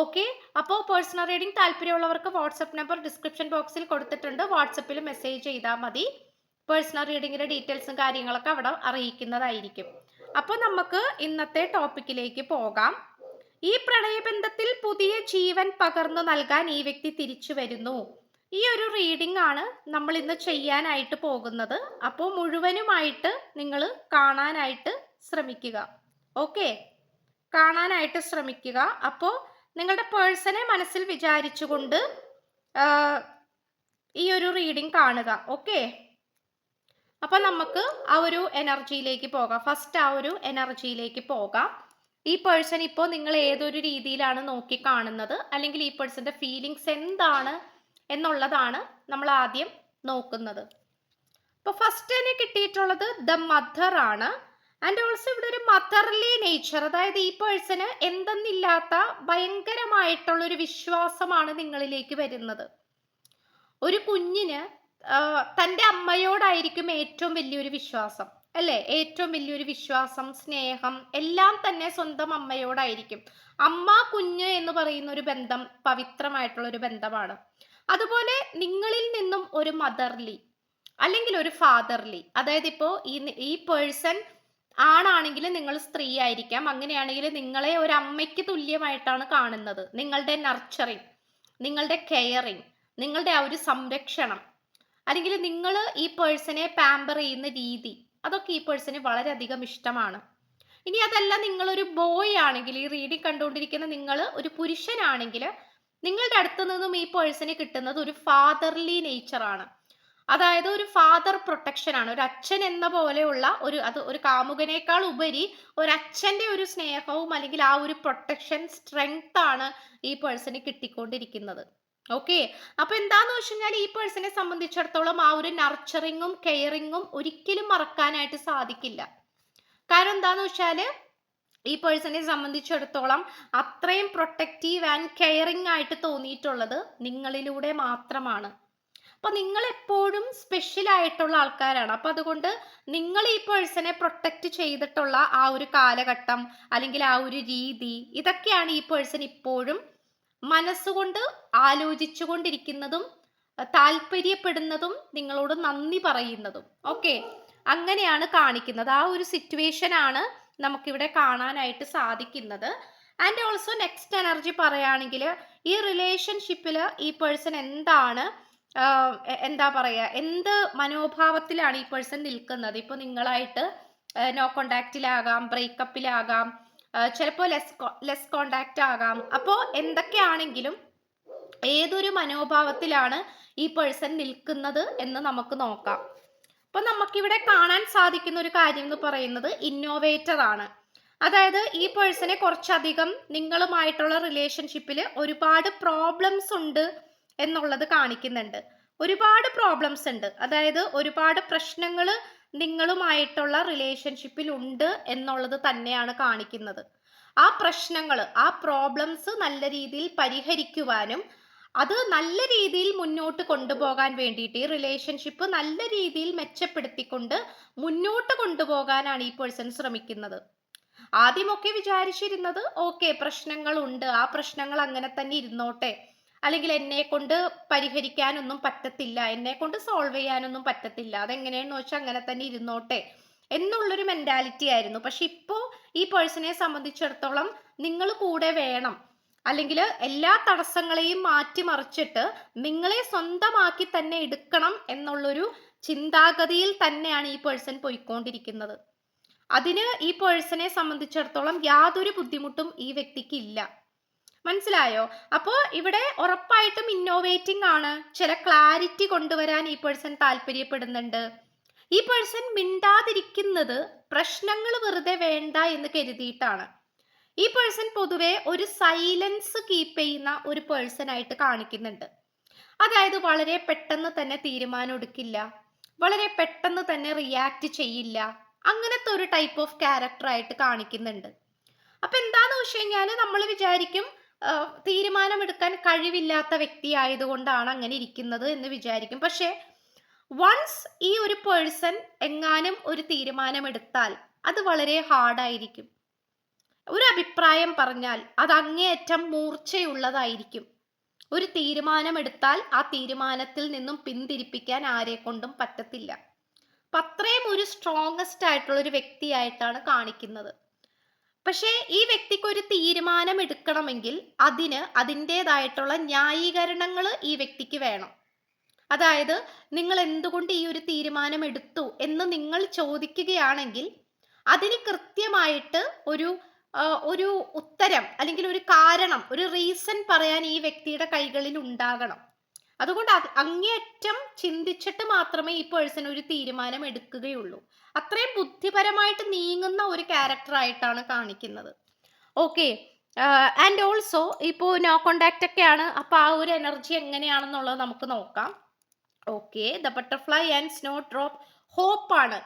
Okay അപ്പോൾ personal reading താല്പര്യമുള്ളവർക്ക് WhatsApp number description ബോക്സിൽ കൊടുത്തിട്ടുണ്ട്. വാട്സപ്പിൽ മെസ്സേജ് ചെയ്താൽ മതി. പേഴ്സണൽ റീഡിങ്ങിന്റെ ഡീറ്റെയിൽസും കാര്യങ്ങളൊക്കെ അവിടെ അറിയിക്കുന്നതായിരിക്കും. അപ്പോൾ നമുക്ക് ഇന്നത്തെ ടോപ്പിക്കിലേക്ക് പോകാം. ഈ പ്രണയബന്ധത്തിൽ പുതിയ ജീവൻ പകർന്നു നൽകാൻ ഈ വ്യക്തി തിരിച്ചു വരുന്നു. ഈ ഒരു റീഡിംഗ് ആണ് നമ്മൾ ഇന്ന് ചെയ്യാനായിട്ട് പോകുന്നത്. അപ്പോൾ മുഴുവനുമായിട്ട് നിങ്ങൾ കാണാനായിട്ട് ശ്രമിക്കുക. ഓക്കെ കാണാനായിട്ട് ശ്രമിക്കുക. അപ്പോൾ നിങ്ങളുടെ പേഴ്സണെ മനസ്സിൽ വിചാരിച്ചുകൊണ്ട് ഈ ഒരു റീഡിംഗ് കാണുക ഓക്കെ അപ്പോൾ നമുക്ക് ആ ഒരു എനർജിയിലേക്ക് പോകാം. ഫസ്റ്റ് ആ ഒരു എനർജിയിലേക്ക് പോകാം. ഈ പേഴ്സൺ ഇപ്പോൾ നിങ്ങൾ ഏതൊരു രീതിയിലാണ് നോക്കി കാണുന്നത്? അല്ലെങ്കിൽ ഈ പേഴ്സന്റെ ഫീലിങ്സ് എന്താണ് എന്നുള്ളതാണ് നമ്മൾ ആദ്യം നോക്കുന്നത്. അപ്പോൾ ഫസ്റ്റ് തന്നെ കിട്ടിയിട്ടുള്ളത് ദ മദർ ആണ്. ആൻഡ് ഓൾസോ ഇവിടെ ഒരു മദർലി നേച്ചർ അതായത് ഈ പേഴ്സണ് എന്തെന്നില്ലാത്ത ഭയങ്കരമായിട്ടുള്ള ഒരു വിശ്വാസമാണ് നിങ്ങളിലേക്ക് വരുന്നത്. ഒരു കുഞ്ഞിന് തന്റെ അമ്മയോടായിരിക്കും ഏറ്റവും വലിയൊരു വിശ്വാസം അല്ലേ? ഏറ്റവും വലിയൊരു വിശ്വാസം സ്നേഹം എല്ലാം തന്നെ സ്വന്തം അമ്മയോടായിരിക്കും. അമ്മ കുഞ്ഞ് എന്ന് പറയുന്ന ഒരു ബന്ധം പവിത്രമായിട്ടുള്ള ഒരു ബന്ധമാണ്. അതുപോലെ നിങ്ങളിൽ നിന്നും ഒരു മദർലി അല്ലെങ്കിൽ ഒരു ഫാദർലി അതായത് ഇപ്പോൾ ഈ ഈ പേഴ്സൺ ആണാണെങ്കിൽ നിങ്ങൾ സ്ത്രീ ആയിരിക്കാം അങ്ങനെയാണെങ്കിൽ നിങ്ങളെ ഒരു അമ്മയ്ക്ക് തുല്യമായിട്ടാണ് കാണുന്നത്. നിങ്ങളുടെ നർച്ചറിങ് നിങ്ങളുടെ കെയറിങ് നിങ്ങളുടെ ആ ഒരു സംരക്ഷണം. അല്ലെങ്കിൽ നിങ്ങൾ ഈ പേഴ്സണെ പാമ്പർ ചെയ്യുന്ന രീതി അതൊക്കെ ഈ പേഴ്സണ് വളരെയധികം ഇഷ്ടമാണ്. ഇനി അതല്ല നിങ്ങളൊരു ബോയ് ആണെങ്കിൽ ഈ റീഡിങ് കണ്ടുകൊണ്ടിരിക്കുന്ന നിങ്ങൾ ഒരു പുരുഷനാണെങ്കിൽ നിങ്ങളുടെ അടുത്ത് നിന്നും ഈ പേഴ്സണ് കിട്ടുന്നത് ഒരു ഫാദർലി നേച്ചറാണ് അതായത് ഒരു ഫാദർ പ്രൊട്ടക്ഷൻ ആണ്. ഒരു അച്ഛൻ എന്ന പോലെയുള്ള ഒരു അത് ഒരു കാമുകനേക്കാൾ ഉപരി ഒരു അച്ഛന്റെ ഒരു സ്നേഹവും അല്ലെങ്കിൽ ആ ഒരു പ്രൊട്ടക്ഷൻ സ്ട്രെങ്ത് ആണ് ഈ പേഴ്സണ് കിട്ടിക്കൊണ്ടിരിക്കുന്നത്. ഓക്കെ അപ്പൊ എന്താന്ന് വെച്ച് കഴിഞ്ഞാൽ ഈ പേഴ്സണെ സംബന്ധിച്ചിടത്തോളം ആ ഒരു നർച്ചറിങ്ങും കെയറിങ്ങും ഒരിക്കലും മറക്കാനായിട്ട് സാധിക്കില്ല. കാരണം എന്താന്ന് വെച്ചാൽ ഈ പേഴ്സണെ സംബന്ധിച്ചിടത്തോളം അത്രയും പ്രൊട്ടക്റ്റീവ് ആൻഡ് കെയറിംഗ് ആയിട്ട് തോന്നിയിട്ടുള്ളത് നിങ്ങളിലൂടെ മാത്രമാണ്. അപ്പൊ നിങ്ങൾ എപ്പോഴും സ്പെഷ്യൽ ആയിട്ടുള്ള ആൾക്കാരാണ്. അപ്പൊ അതുകൊണ്ട് നിങ്ങൾ ഈ പേഴ്സണെ പ്രൊട്ടക്റ്റ് ചെയ്തിട്ടുള്ള ആ ഒരു കാലഘട്ടം അല്ലെങ്കിൽ ആ ഒരു രീതി ഇതൊക്കെയാണ് ഈ പേഴ്സൺ ഇപ്പോഴും മനസ്സുകൊണ്ട് ആലോചിച്ചുകൊണ്ടിരിക്കുന്നതും താല്പര്യപ്പെടുന്നതും നിങ്ങളോട് നന്ദി പറയുന്നതും. ഓക്കെ അങ്ങനെയാണ് കാണിക്കുന്നത്. ആ ഒരു സിറ്റുവേഷൻ ആണ് നമുക്കിവിടെ കാണാനായിട്ട് സാധിക്കുന്നത്. ആൻഡ് ഓൾസോ നെക്സ്റ്റ് എനർജി പറയുകയാണെങ്കിൽ ഈ റിലേഷൻഷിപ്പിൽ ഈ പേഴ്സൺ എന്താണ് എന്താ പറയുക എന്ത് മനോഭാവത്തിലാണ് ഈ പേഴ്സൺ നിൽക്കുന്നത്? ഇപ്പോൾ നിങ്ങളായിട്ട് നോ കോണ്ടാക്റ്റിലാകാം ബ്രേക്കപ്പിലാകാം ചിലപ്പോൾ ലെസ് ലെസ് കോണ്ടാക്റ്റ് ആകാം. അപ്പോൾ എന്തൊക്കെയാണെങ്കിലും ഏതൊരു മനോഭാവത്തിലാണ് ഈ പേഴ്സൺ നിൽക്കുന്നത് എന്ന് നമുക്ക് നോക്കാം. അപ്പൊ നമുക്കിവിടെ കാണാൻ സാധിക്കുന്ന ഒരു കാര്യം എന്ന് പറയുന്നത് ഇന്നോവേറ്റർ ആണ്. അതായത് ഈ പേഴ്സണെ കുറച്ചധികം നിങ്ങളുമായിട്ടുള്ള റിലേഷൻഷിപ്പിൽ ഒരുപാട് പ്രോബ്ലംസ് ഉണ്ട് എന്നുള്ളത് കാണിക്കുന്നുണ്ട്. ഒരുപാട് പ്രോബ്ലംസ് ഉണ്ട്. അതായത് ഒരുപാട് പ്രശ്നങ്ങൾ നിങ്ങളുമായിട്ടുള്ള റിലേഷൻഷിപ്പിൽ ഉണ്ട് എന്നുള്ളത് തന്നെയാണ് കാണിക്കുന്നത്. ആ പ്രശ്നങ്ങൾ ആ പ്രോബ്ലംസ് നല്ല രീതിയിൽ പരിഹരിക്കുവാനും അത് നല്ല രീതിയിൽ മുന്നോട്ട് കൊണ്ടുപോകാൻ വേണ്ടിയിട്ട് ഈ റിലേഷൻഷിപ്പ് നല്ല രീതിയിൽ മെച്ചപ്പെടുത്തിക്കൊണ്ട് മുന്നോട്ട് കൊണ്ടുപോകാനാണ് ഈ പേഴ്സൺ ശ്രമിക്കുന്നത്. ആദ്യമൊക്കെ വിചാരിച്ചിരുന്നത് ഓക്കെ പ്രശ്നങ്ങളുണ്ട്. ആ പ്രശ്നങ്ങൾ അങ്ങനെ തന്നെ ഇരുന്നോട്ടെ. അല്ലെങ്കിൽ എന്നെ കൊണ്ട് പരിഹരിക്കാനൊന്നും പറ്റത്തില്ല എന്നെ കൊണ്ട് സോൾവ് ചെയ്യാനൊന്നും പറ്റത്തില്ല അതെങ്ങനെയാണെന്ന് വെച്ചാൽ അങ്ങനെ തന്നെ ഇരുന്നോട്ടെ എന്നുള്ളൊരു മെന്റാലിറ്റി ആയിരുന്നു. പക്ഷെ ഇപ്പോൾ ഈ പേഴ്സണെ സംബന്ധിച്ചിടത്തോളം നിങ്ങൾ കൂടെ വേണം. അല്ലെങ്കിൽ എല്ലാ തടസ്സങ്ങളെയും മാറ്റിമറിച്ചിട്ട് നിങ്ങളെ സ്വന്തമാക്കി തന്നെ എടുക്കണം എന്നുള്ളൊരു ചിന്താഗതിയിൽ തന്നെയാണ് ഈ പേഴ്സൺ പോയിക്കൊണ്ടിരിക്കുന്നത്. അതിന് ഈ പേഴ്സണെ സംബന്ധിച്ചിടത്തോളം യാതൊരു ബുദ്ധിമുട്ടും ഈ വ്യക്തിക്ക് ഇല്ല. മനസ്സിലായോ? അപ്പോൾ ഇവിടെ ഉറപ്പായിട്ടും ഇന്നോവേറ്റിംഗ് ആണ്. ചില ക്ലാരിറ്റി കൊണ്ടുവരാൻ ഈ പേഴ്സൺ താല്പര്യപ്പെടുന്നുണ്ട്. ഈ പേഴ്സൺ മിണ്ടാതിരിക്കുന്നത് പ്രശ്നങ്ങൾ വെറുതെ വേണ്ട എന്ന് കരുതിയിട്ടാണ്. ഈ പേഴ്സൺ പൊതുവെ ഒരു സൈലൻസ് കീപ്പ് ചെയ്യുന്ന ഒരു പേഴ്സൺ ആയിട്ട് കാണിക്കുന്നുണ്ട്. അതായത് വളരെ പെട്ടെന്ന് തന്നെ തീരുമാനം എടുക്കില്ല. വളരെ പെട്ടെന്ന് തന്നെ റിയാക്ട് ചെയ്യില്ല. അങ്ങനത്തെ ഒരു ടൈപ്പ് ഓഫ് ക്യാരക്ടർ ആയിട്ട് കാണിക്കുന്നുണ്ട്. അപ്പൊ എന്താന്ന് വെച്ച് കഴിഞ്ഞാൽ നമ്മൾ വിചാരിക്കും തീരുമാനമെടുക്കാൻ കഴിവില്ലാത്ത വ്യക്തി ആയതുകൊണ്ടാണ് അങ്ങനെ ഇരിക്കുന്നത് എന്ന് വിചാരിക്കും. പക്ഷെ വൺസ് ഈ ഒരു പേഴ്സൺ എങ്ങാനും ഒരു തീരുമാനമെടുത്താൽ അത് വളരെ ഹാർഡായിരിക്കും ഒരു അഭിപ്രായം പറഞ്ഞാൽ അത് അങ്ങേയറ്റം മൂർച്ചയുള്ളതായിരിക്കും. ഒരു തീരുമാനമെടുത്താൽ ആ തീരുമാനത്തിൽ നിന്നും പിന്തിരിപ്പിക്കാൻ ആരെ കൊണ്ടും പറ്റത്തില്ല. അപ്പൊ അത്രയും ഒരു സ്ട്രോങ്സ്റ്റ് ആയിട്ടുള്ള ഒരു വ്യക്തിയായിട്ടാണ് കാണിക്കുന്നത്. പക്ഷേ ഈ വ്യക്തിക്ക് ഒരു തീരുമാനം എടുക്കണമെങ്കിൽ അതിന് അതിന്റെതായിട്ടുള്ള ന്യായീകരണങ്ങൾ ഈ വ്യക്തിക്ക് വേണം. അതായത് നിങ്ങൾ എന്തുകൊണ്ട് ഈ ഒരു തീരുമാനം എടുത്തു എന്ന് നിങ്ങൾ ചോദിക്കുകയാണെങ്കിൽ അതിന് കൃത്യമായിട്ട് ഒരു ഒരു ഉത്തരം അല്ലെങ്കിൽ ഒരു കാരണം ഒരു റീസൺ പറയാൻ ഈ വ്യക്തിയുടെ കൈകളിൽ ഉണ്ടാകണം. അതുകൊണ്ട് അത് അങ്ങേയറ്റം ചിന്തിച്ചിട്ട് മാത്രമേ ഈ പേഴ്സൺ ഒരു തീരുമാനം എടുക്കുകയുള്ളൂ. അത്രയും ബുദ്ധിപരമായിട്ട് നീങ്ങുന്ന ഒരു ക്യാരക്ടർ ആയിട്ടാണ് കാണിക്കുന്നത്. ഓക്കെ ആൻഡ് ഓൾസോ ഇപ്പോൾ നോ കോണ്ടാക്റ്റ് ഒക്കെയാണ്. അപ്പോൾ ആ ഒരു എനർജി എങ്ങനെയാണെന്നുള്ളത് നമുക്ക് നോക്കാം. Okay the butterfly and snowdrop ഹോപ്പാണ്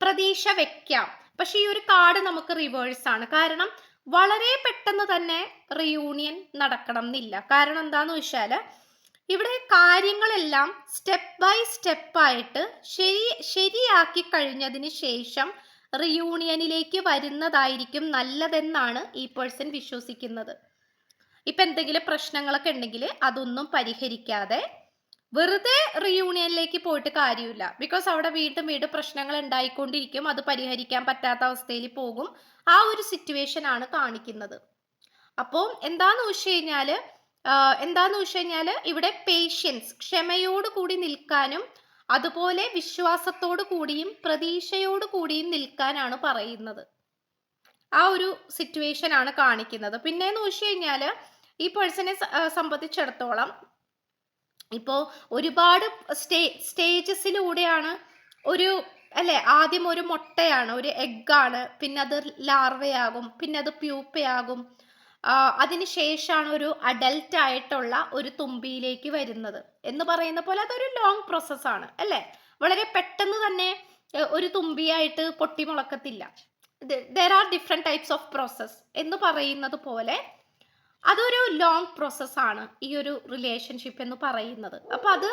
പ്രതീക്ഷ വെക്കാം. പക്ഷെ ഈ ഒരു കാർഡ് നമുക്ക് റിവേഴ്സ് ആണ്. കാരണം വളരെ പെട്ടെന്ന് തന്നെ റിയൂണിയൻ നടക്കണം എന്നില്ല കാരണം എന്താന്ന് വെച്ചാൽ ഇവിടെ കാര്യങ്ങളെല്ലാം സ്റ്റെപ്പ് ബൈ സ്റ്റെപ്പ് ആയിട്ട് ശരി ശരിയാക്കി കഴിഞ്ഞതിന് ശേഷം റിയൂണിയനിലേക്ക് വരുന്നതായിരിക്കും നല്ലതെന്നാണ് ഈ പേഴ്സൺ വിശ്വസിക്കുന്നത്. ഇപ്പം എന്തെങ്കിലും പ്രശ്നങ്ങളൊക്കെ ഉണ്ടെങ്കിൽ അതൊന്നും പരിഹരിക്കാതെ വെറുതെ റിയൂണിയനിലേക്ക് പോയിട്ട് കാര്യമില്ല. ബിക്കോസ് അവിടെ വീണ്ടും വീണ്ടും പ്രശ്നങ്ങൾ ഉണ്ടായിക്കൊണ്ടിരിക്കും. അത് പരിഹരിക്കാൻ പറ്റാത്ത അവസ്ഥയിൽ പോകും. ആ ഒരു സിറ്റുവേഷൻ ആണ് കാണിക്കുന്നത്. അപ്പോൾ എന്താന്ന് വെച്ച് കഴിഞ്ഞാൽ ആഹ് എന്താന്ന് വെച്ച് കഴിഞ്ഞാൽ ഇവിടെ പേഷ്യൻസ് ക്ഷമയോട് കൂടി നിൽക്കാനും അതുപോലെ വിശ്വാസത്തോടു കൂടിയും പ്രതീക്ഷയോട് കൂടിയും നിൽക്കാനാണ് പറയുന്നത്. ആ ഒരു സിറ്റുവേഷൻ ആണ് കാണിക്കുന്നത്. പിന്നെ എന്ന് വെച്ച് കഴിഞ്ഞാൽ ഈ പേഴ്സണെ സംബന്ധിച്ചിടത്തോളം ഇപ്പോൾ ഒരുപാട് സ്റ്റേ സ്റ്റേജസിലൂടെയാണ് ഒരു അല്ലെ ആദ്യം ഒരു മുട്ടയാണ് ഒരു എഗ്ഗാണ് പിന്നെ അത് ലാർവയാകും പിന്നെ അത് പ്യൂപ്പയാകും അതിന് ശേഷമാണ് ഒരു അഡൽട്ട് ആയിട്ടുള്ള ഒരു തുമ്പിയിലേക്ക് വരുന്നത്. എന്ന് പറയുന്ന പോലെ അതൊരു ലോങ് പ്രോസസ്സാണ് അല്ലേ? വളരെ പെട്ടെന്ന് തന്നെ ഒരു തുമ്പിയായിട്ട് പൊട്ടി മുളക്കത്തില്ല. There are different types of process എന്ന് പറയുന്നത് പോലെ അതൊരു ലോങ് പ്രോസസ്സാണ് ഈ ഒരു റിലേഷൻഷിപ്പ് എന്ന് പറയുന്നത്. അപ്പൊ അത്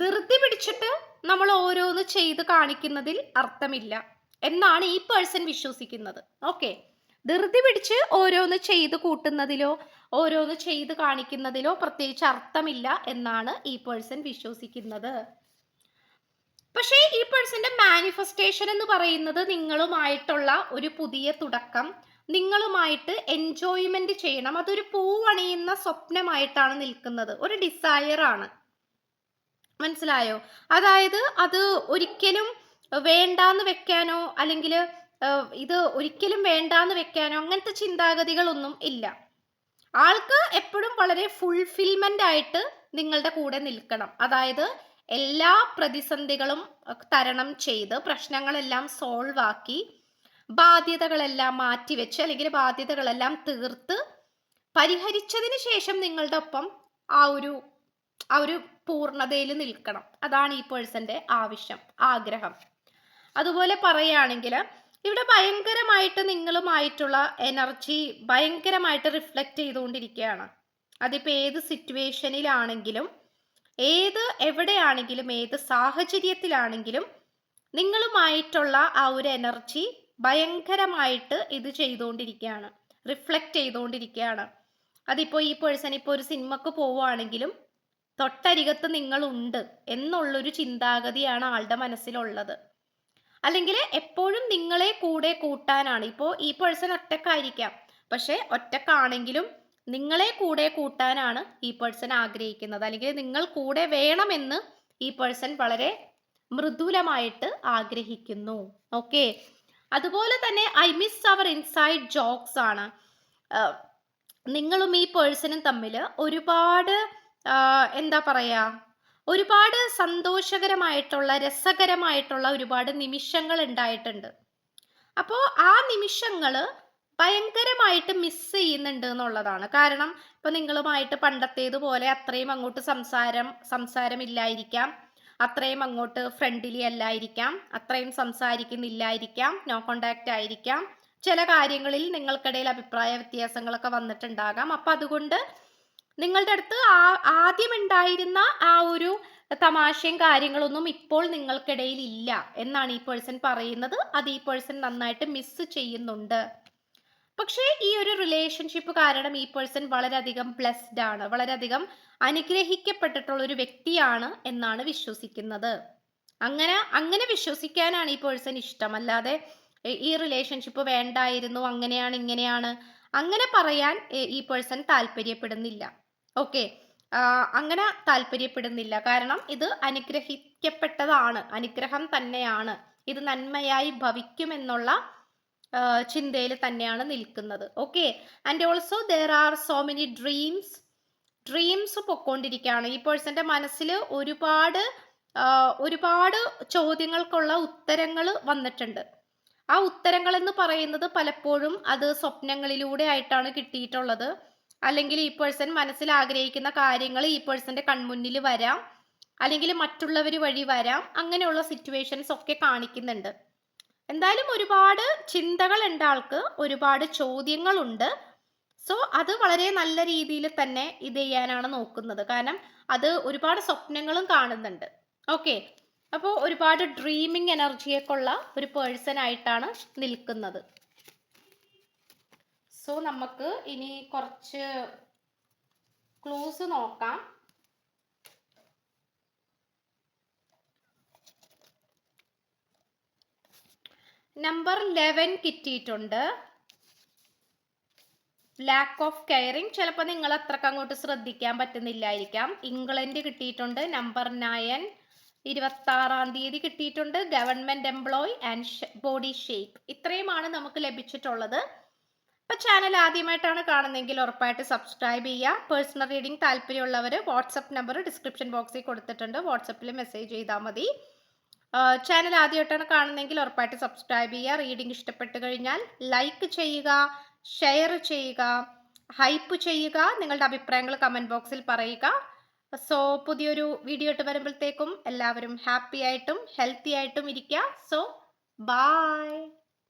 ധൃതി പിടിച്ചിട്ട് നമ്മൾ ഓരോന്ന് ചെയ്ത് കാണിക്കുന്നതിൽ അർത്ഥമില്ല. എന്നാണ് ഈ പേഴ്സൺ വിശ്വസിക്കുന്നത്. ഓക്കെ ധൃതി പിടിച്ച് ഓരോന്ന് ചെയ്ത് കൂട്ടുന്നതിലോ ഓരോന്ന് ചെയ്ത് കാണിക്കുന്നതിലോ പ്രത്യേകിച്ച് അർത്ഥമില്ല എന്നാണ് ഈ പേഴ്സൺ വിശ്വസിക്കുന്നത്. പക്ഷേ ഈ പേഴ്സന്റെ മാനിഫെസ്റ്റേഷൻ എന്ന് പറയുന്നത് നിങ്ങളുമായിട്ടുള്ള ഒരു പുതിയ തുടക്കം നിങ്ങളുമായിട്ട് എൻജോയ്മെന്റ് ചെയ്യണം. അതൊരു പൂവണിയുന്ന സ്വപ്നമായിട്ടാണ് നിൽക്കുന്നത്. ഒരു ഡിസയർ ആണ്. മനസ്സിലായോ? അതായത് അത് ഒരിക്കലും വേണ്ടാന്ന് വെക്കാനോ അല്ലെങ്കിൽ ഇത് ഒരിക്കലും വേണ്ടാന്ന് വെക്കാനോ അങ്ങനത്തെ ചിന്താഗതികളൊന്നും ഇല്ല. ആൾക്ക് എപ്പോഴും വളരെ ഫുൾഫിൽമെന്റ് ആയിട്ട് നിങ്ങളുടെ കൂടെ നിൽക്കണം. അതായത് എല്ലാ പ്രതിസന്ധികളും തരണം ചെയ്ത് പ്രശ്നങ്ങളെല്ലാം സോൾവ് ആക്കി ബാധ്യതകളെല്ലാം മാറ്റിവെച്ച് അല്ലെങ്കിൽ ബാധ്യതകളെല്ലാം തീർത്ത് പരിഹരിച്ചതിന് ശേഷം നിങ്ങളുടെ ഒപ്പം ആ ഒരു ആ ഒരു പൂർണതയിൽ നിൽക്കണം. അതാണ് ഈ പേഴ്സന്റെ ആവശ്യം ആഗ്രഹം. അതുപോലെ പറയുകയാണെങ്കിൽ ഇവിടെ ഭയങ്കരമായിട്ട് നിങ്ങളുമായിട്ടുള്ള എനർജി ഭയങ്കരമായിട്ട് റിഫ്ലക്റ്റ് ചെയ്തുകൊണ്ടിരിക്കുകയാണ്. അതിപ്പോൾ ഏത് സിറ്റുവേഷനിലാണെങ്കിലും ഏത് എവിടെയാണെങ്കിലും ഏത് സാഹചര്യത്തിലാണെങ്കിലും നിങ്ങളുമായിട്ടുള്ള ആ ഒരു എനർജി ഭയങ്കരമായിട്ട് ഇത് ചെയ്തുകൊണ്ടിരിക്കുകയാണ്. റിഫ്ലക്റ്റ് ചെയ്തുകൊണ്ടിരിക്കുകയാണ്. അതിപ്പോൾ ഈ പേഴ്സൺ ഇപ്പോൾ ഒരു സിനിമക്ക് പോവുകയാണെങ്കിലും തൊട്ടരികത്ത് നിങ്ങളുണ്ട് എന്നുള്ളൊരു ചിന്താഗതിയാണ് ആളുടെ മനസ്സിലുള്ളത്. അല്ലെങ്കിൽ എപ്പോഴും നിങ്ങളെ കൂടെ കൂട്ടാനാണ്. ഇപ്പോൾ ഈ പേഴ്സൺ ഒറ്റക്കായിരിക്കാം. പക്ഷേ ഒറ്റക്കാണെങ്കിലും നിങ്ങളെ കൂടെ കൂട്ടാനാണ് ഈ പേഴ്സൺ ആഗ്രഹിക്കുന്നത്. അല്ലെങ്കിൽ നിങ്ങൾ കൂടെ വേണമെന്ന് ഈ പേഴ്സൺ വളരെ മൃദുലമായിട്ട് ആഗ്രഹിക്കുന്നു. ഓക്കെ അതുപോലെ തന്നെ I miss our inside jokes ആണ്. നിങ്ങളും ഈ പേഴ്സണും തമ്മിൽ ഒരുപാട് എന്താ പറയാ ഒരുപാട് സന്തോഷകരമായിട്ടുള്ള രസകരമായിട്ടുള്ള ഒരുപാട് നിമിഷങ്ങൾ ഉണ്ടായിട്ടുണ്ട്. അപ്പോൾ ആ നിമിഷങ്ങൾ ഭയങ്കരമായിട്ട് മിസ് ചെയ്യുന്നുണ്ട് എന്നുള്ളതാണ്. കാരണം ഇപ്പൊ നിങ്ങളുമായിട്ട് പണ്ടത്തേതുപോലെ അത്രയും അങ്ങോട്ട് സംസാരം സംസാരമില്ലായിരിക്കാം. അത്രയും അങ്ങോട്ട് ഫ്രണ്ട്ലി അല്ലായിരിക്കാം. അത്രയും സംസാരിക്കുന്നില്ലായിരിക്കാം. നോ കോണ്ടാക്റ്റ് ആയിരിക്കാം. ചില കാര്യങ്ങളിൽ നിങ്ങൾക്കിടയിൽ അഭിപ്രായ വ്യത്യാസങ്ങളൊക്കെ വന്നിട്ടുണ്ടാകാം. അപ്പൊ അതുകൊണ്ട് നിങ്ങളുടെ അടുത്ത് ആ ആദ്യം ഉണ്ടായിരുന്ന ആ ഒരു തമാശയും കാര്യങ്ങളൊന്നും ഇപ്പോൾ നിങ്ങൾക്കിടയിൽ ഇല്ല എന്നാണ് ഈ പേഴ്സൺ പറയുന്നത്. അത് ഈ പേഴ്സൺ നന്നായിട്ട് മിസ് ചെയ്യുന്നുണ്ട്. പക്ഷേ ഈ ഒരു റിലേഷൻഷിപ്പ് കാരണം ഈ പേഴ്സൺ വളരെയധികം ബ്ലെസ്ഡ് ആണ്. വളരെയധികം അനുഗ്രഹിക്കപ്പെട്ടിട്ടുള്ള ഒരു വ്യക്തിയാണ് എന്നാണ് വിശ്വസിക്കുന്നത്. അങ്ങനെ അങ്ങനെ വിശ്വസിക്കാനാണ് ഈ പേഴ്സൺ ഇഷ്ടം. അല്ലാതെ ഈ റിലേഷൻഷിപ്പ് വേണ്ടായിരുന്നു അങ്ങനെയാണ് ഇങ്ങനെയാണ്. അങ്ങനെ പറയാൻ ഈ പേഴ്സൺ താല്പര്യപ്പെടുന്നില്ല. ഓക്കെ. അങ്ങനെ താല്പര്യപ്പെടുന്നില്ല. കാരണം ഇത് അനുഗ്രഹിക്കപ്പെട്ടതാണ്. അനുഗ്രഹം തന്നെയാണ്. ഇത് നന്മയായി ഭവിക്കുമെന്നുള്ള ചിന്തയിൽ തന്നെയാണ് നിൽക്കുന്നത്. Okay. And also there are so many dreams dreams പൊക്കോണ്ടിരിക്കുകയാണ്. ഈ പേഴ്സന്റെ മനസ്സിൽ ഒരുപാട് ഒരുപാട് ചോദ്യങ്ങൾക്കുള്ള ഉത്തരങ്ങൾ വന്നിട്ടുണ്ട്. ആ ഉത്തരങ്ങൾ എന്ന് പറയുന്നത് പലപ്പോഴും അത് സ്വപ്നങ്ങളിലൂടെ ആയിട്ടാണ് കിട്ടിയിട്ടുള്ളത്. അല്ലെങ്കിൽ ഈ പേഴ്സൺ മനസ്സിൽ ആഗ്രഹിക്കുന്ന കാര്യങ്ങൾ ഈ പേഴ്സന്റെ കൺമുന്നിൽ വരാം. അല്ലെങ്കിൽ മറ്റുള്ളവർ വഴി വരാം. അങ്ങനെയുള്ള സിറ്റുവേഷൻസ് ഒക്കെ കാണിക്കുന്നുണ്ട്. എന്തായാലും ഒരുപാട് ചിന്തകൾ ഉണ്ട് ആൾക്ക്. ഒരുപാട് ചോദ്യങ്ങളുണ്ട് സോ അത് വളരെ നല്ല രീതിയിൽ തന്നെ ഇത് ചെയ്യാനാണ് നോക്കുന്നത്. കാരണം അത് ഒരുപാട് സ്വപ്നങ്ങളും കാണുന്നുണ്ട്. ഓക്കെ അപ്പോൾ ഒരുപാട് ഡ്രീമിങ് എനർജിയൊക്കെ ഉള്ള ഒരു പേഴ്സൺ ആയിട്ടാണ് നിൽക്കുന്നത്. സോ നമുക്ക് ഇനി കുറച്ച് ക്ലൂസ് നോക്കാം. നമ്പർ ലെവൻ കിട്ടിയിട്ടുണ്ട്. ലാക്ക് ഓഫ് കെയറിങ് ചിലപ്പോൾ നിങ്ങൾ അത്രയ്ക്ക് അങ്ങോട്ട് ശ്രദ്ധിക്കാൻ പറ്റുന്നില്ലായിരിക്കാം. ഇംഗ്ലണ്ട് കിട്ടിയിട്ടുണ്ട്. നമ്പർ നയൻ ഇരുപത്താറാം തീയതി കിട്ടിയിട്ടുണ്ട്. Government employee and body shape ഇത്രയുമാണ് നമുക്ക് ലഭിച്ചിട്ടുള്ളത്. ഇപ്പൊ ചാനൽ ആദ്യമായിട്ടാണ് കാണുന്നതെങ്കിൽ ഉറപ്പായിട്ട് സബ്സ്ക്രൈബ് ചെയ്യുക. പേഴ്സണൽ റീഡിംഗ് താല്പര്യമുള്ളവർ വാട്സപ്പ് നമ്പർ ഡിസ്ക്രിപ്ഷൻ ബോക്സിൽ കൊടുത്തിട്ടുണ്ട്. വാട്സപ്പിൽ മെസ്സേജ് ചെയ്താൽ മതി. ചാനൽ ആദ്യമായിട്ടാണ് കാണുന്നതെങ്കിൽ ഉറപ്പായിട്ട് സബ്സ്ക്രൈബ് ചെയ്യുക. റീഡിംഗ് ഇഷ്ടപ്പെട്ട് കഴിഞ്ഞാൽ ലൈക്ക് ചെയ്യുക ഷെയർ ചെയ്യുക ഹൈപ്പ് ചെയ്യുക നിങ്ങളുടെ അഭിപ്രായങ്ങൾ കമന്റ് ബോക്സിൽ പറയുക. സോ പുതിയൊരു വീഡിയോ ഇട്ട് വരുമ്പോഴത്തേക്കും എല്ലാവരും ഹാപ്പി ആയിട്ടും ഹെൽത്തി ആയിട്ടും ഇരിക്കുക. So bye